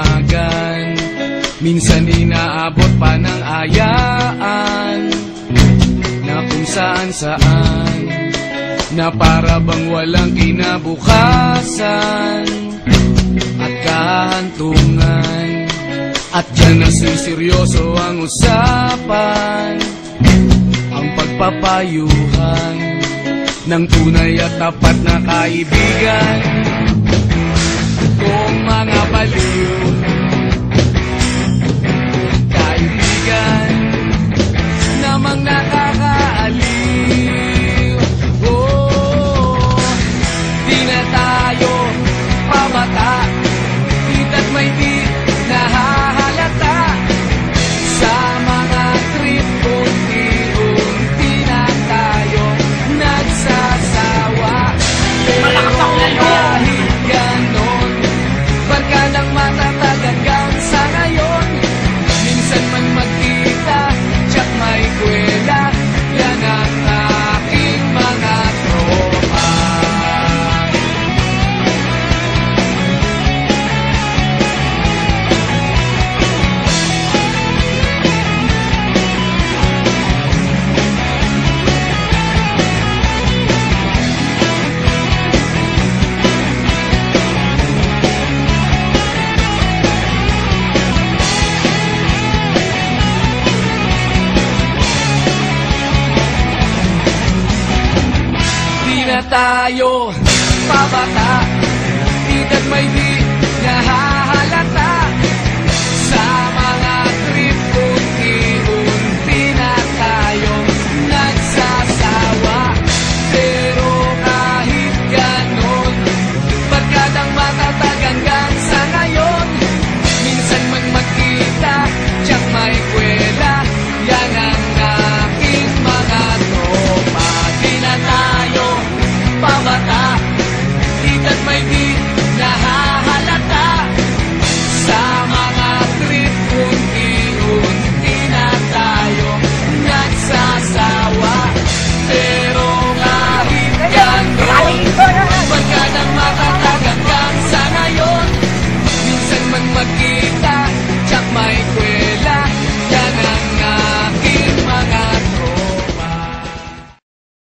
magdamagan Minsan inaabot pa ng ayaan Na kung saan saan Na para bang walang kinabukasan. At kahantungan At dyan nasiseryoso ang usapan. Ang pagpapayuhan ng tunay at tapat na kaibigan. Kung mga baliw tayo. Pabata Tita't may di niya